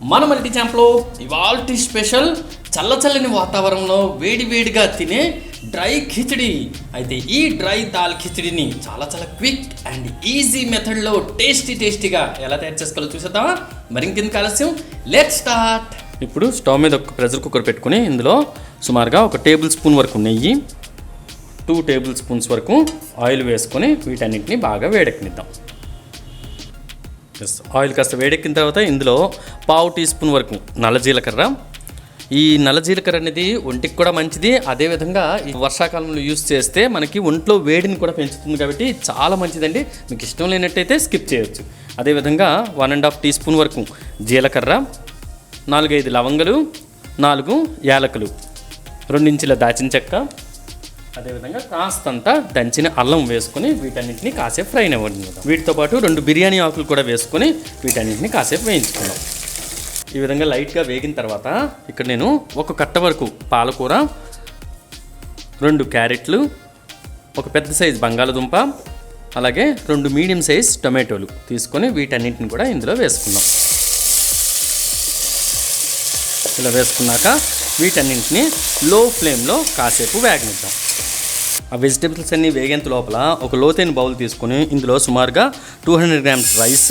మన మల్టీ ఛాంప్లో ఇవాల్టి స్పెషల్ చల్ల చల్లని వాతావరణంలో వేడి వేడిగా తినే డ్రై ఖిచడి అయితే ఈ డ్రై దాల్ ఖిచడిని చాలా చాలా క్విక్ అండ్ ఈజీ మెథడ్లో టేస్టీ టేస్టీగా ఎలా తయారు చేసుకోవాలో చూసేద్దామా? మరి ఇంకెందుకు ఆలస్యం? లెట్ స్టార్ట్ ఇప్పుడు స్టవ్ మీద ఒక ప్రెషర్ కుక్కర్ పెట్టుకుని ఇందులో సుమారుగా ఒక టేబుల్ స్పూన్ వరకు నెయ్యి టూ టేబుల్ స్పూన్స్ వరకు ఆయిల్ వేసుకొని వీటన్నిటిని బాగా వేడెక్కనిద్దాం. ఆయిల్ కాస్త వేడెక్కిన తర్వాత ఇందులో పావు టీ స్పూన్ వరకు నల్ల జీలకర్ర. ఈ నల్ల జీలకర్ర అనేది ఒంటికి కూడా మంచిది. అదేవిధంగా ఈ వర్షాకాలంలో యూస్ చేస్తే మనకి ఒంట్లో వేడిని కూడా పెంచుతుంది కాబట్టి చాలా మంచిదండి. మీకు ఇష్టం లేనట్టయితే స్కిప్ చేయొచ్చు. అదేవిధంగా one and half teaspoon వరకు జీలకర్ర నాలుగైదు లవంగలు నాలుగు యాలకులు రెండించుల దాచిన చెక్క అదేవిధంగా కాస్తంత దంచిన అల్లం వేసుకొని వీటన్నింటిని కాసేపు ఫ్రై అవ్వండి వీటితో పాటు రెండు బిర్యానీ ఆకులు కూడా వేసుకొని వీటన్నింటిని కాసేపు వేయించుకుందాం. ఈ విధంగా లైట్గా వేగిన తర్వాత ఇక్కడ నేను ఒక కట్ట వరకు పాలకూర రెండు క్యారెట్లు ఒక పెద్ద సైజు బంగాళదుంప అలాగే రెండు మీడియం సైజ్ టొమాటోలు తీసుకొని వీటన్నింటిని కూడా ఇందులో వేసుకుందాం. ఇలా వేసుకున్నాక వీటన్నింటిని లో ఫ్లేమ్లో కాసేపు వేగనిద్దాం. ఆ వెజిటేబుల్స్ అన్నీ వేగేంత లోపల ఒక లోతైన బౌల్ తీసుకొని ఇందులో సుమారుగా two hundred grams rice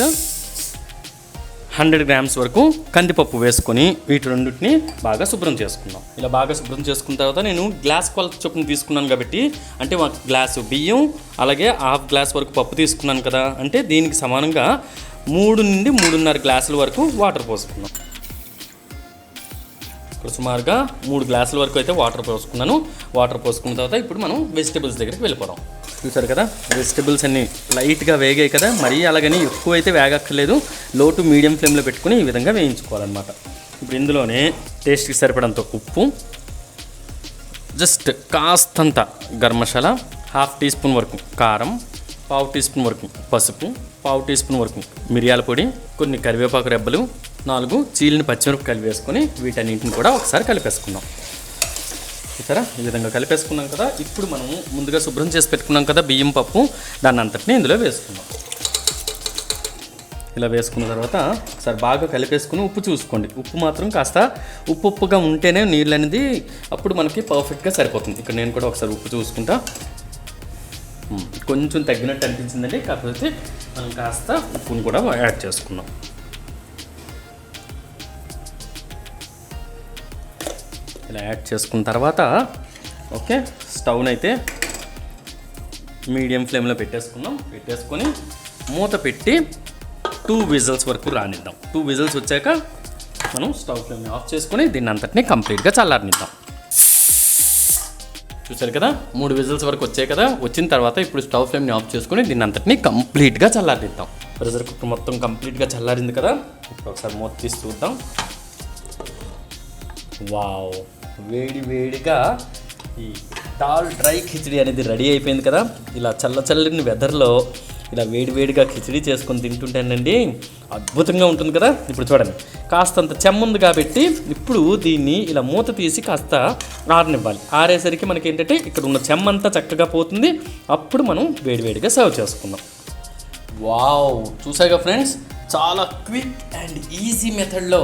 hundred grams వరకు కందిపప్పు వేసుకొని వీటి రెండింటిని బాగా శుభ్రం చేసుకుందాం. ఇలా బాగా శుభ్రం చేసుకున్న తర్వాత నేను గ్లాస్ కొలత చొప్పున తీసుకున్నాను కాబట్టి అంటే ఒక గ్లాసు బియ్యం అలాగే హాఫ్ గ్లాస్ వరకు పప్పు తీసుకున్నాను కదా అంటే దీనికి సమానంగా మూడు నుండి మూడున్నర గ్లాసుల వరకు వాటర్ పోసుకున్నాం ఇక్కడ సుమారుగా మూడు గ్లాసుల వరకు అయితే వాటర్ పోసుకున్నాను. వాటర్ పోసుకున్న తర్వాత ఇప్పుడు మనం వెజిటేబుల్స్ దగ్గరికి వెళ్ళిపోదాం. చూసారు కదా? వెజిటేబుల్స్ అన్ని లైట్గా వేగాయి కదా? మరీ అలాగని ఎక్కువ అయితే వేగక్కర్లేదు. లో టు మీడియం ఫ్లేమ్లో పెట్టుకుని ఈ విధంగా వేయించుకోవాలన్నమాట. ఇప్పుడు ఇందులోనే టేస్ట్కి సరిపడంత ఉప్పు జస్ట్ కాస్తంత garam masala half teaspoon వరకు కారం పావు టీ స్పూన్ వరకు పసుపు పావు టీ స్పూన్ వరకు మిరియాల పొడి కొన్ని కరివేపాకు రెబ్బలు నాలుగు చీలిన పచ్చిమిరపకాయలు వేసుకొని వీటన్నింటిని కూడా ఒకసారి కలిపేసుకుందాం. చూసారా? ఈ విధంగా కలిపేసుకున్నాం కదా. ఇప్పుడు మనం ముందుగా శుభ్రం చేసి పెట్టుకున్నాం కదా బియ్యం పప్పు. దాన్ని అంతటిని ఇందులో వేసుకుందాం. ఇలా వేసుకున్న తర్వాత ఒకసారి బాగా కలిపేసుకుని ఉప్పు చూసుకోండి. ఉప్పు మాత్రం కాస్త ఉప్పు ఉప్పుగా ఉంటేనే నీళ్ళు అనేది అప్పుడు మనకి పర్ఫెక్ట్గా సరిపోతుంది. ఇక్కడ నేను కూడా ఒకసారి ఉప్పు చూసుకుంటా. కొంచెం తగ్గినట్టు అనిపించిందండి. కాకపోతే మనం కాస్త ఉప్పును కూడా యాడ్ చేసుకున్నాం ఇలా యాడ్ చేసుకున్న తర్వాత ఓకే స్టవ్ని అయితే మీడియం ఫ్లేమ్లో పెట్టేసుకున్నాం. పెట్టేసుకొని మూత పెట్టి టూ విజిల్స్ వరకు రానిద్దాం. టూ విజిల్స్ వచ్చాక మనం స్టవ్ ఫ్లేమ్ని ఆఫ్ చేసుకొని దీన్ని అంతటిని కంప్లీట్గా చల్లారనిద్దాం. చూసారు కదా? మూడు విజిల్స్ వరకు వచ్చాయి కదా? వచ్చిన తర్వాత ఇప్పుడు స్టవ్ ఫ్లేమ్ని ఆఫ్ చేసుకొని దీన్ని అంతటిని కంప్లీట్గా చల్లారిద్దాం ప్రెషర్ కుక్కర్ మొత్తం కంప్లీట్గా చల్లారింది కదా? ఇప్పుడు ఒకసారి మూత తీసి చూద్దాం. వావ్. వేడి వేడిగా ఈ దాల్ డ్రై ఖిచడి అనేది రెడీ అయిపోయింది కదా. ఇలా చల్ల చల్లని వెదర్లో ఇలా వేడివేడిగా ఖిచడి చేసుకొని తింటుంటేనండి అద్భుతంగా ఉంటుంది కదా. ఇప్పుడు చూడండి కాస్తంత చెమ్ముంది కాబట్టి ఇప్పుడు దీన్ని ఇలా మూత తీసి కాస్త ఆరనివ్వాలి. ఆరేసరికి మనకి ఏంటంటే ఇక్కడ ఉన్న చెమ్మంతా చక్కగా పోతుంది. అప్పుడు మనం వేడివేడిగా సర్వ్ చేసుకుందాం. వావ్ చూసాగా ఫ్రెండ్స్? చాలా క్విక్ అండ్ ఈజీ మెథడ్లో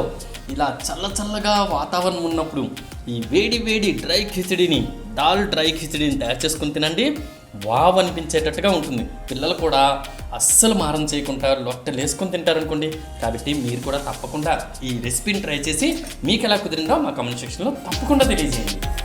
ఇలా చల్ల చల్లగా వాతావరణం ఉన్నప్పుడు ఈ వేడి వేడి డ్రై ఖిచడిని దాల్ డ్రై ఖిచడిని తయారు చేసుకుని తినండి. వావ్ అనిపించేటట్టుగా ఉంటుంది. పిల్లలు కూడా అస్సలు మారం చేయకుండా లొట్టలు వేసుకొని తింటారనుకోండి. కాబట్టి మీరు కూడా తప్పకుండా ఈ రెసిపీని ట్రై చేసి మీకు ఎలా కుదిరిందో మా కామెంట్ సెక్షన్లో తప్పకుండా తెలియజేయండి.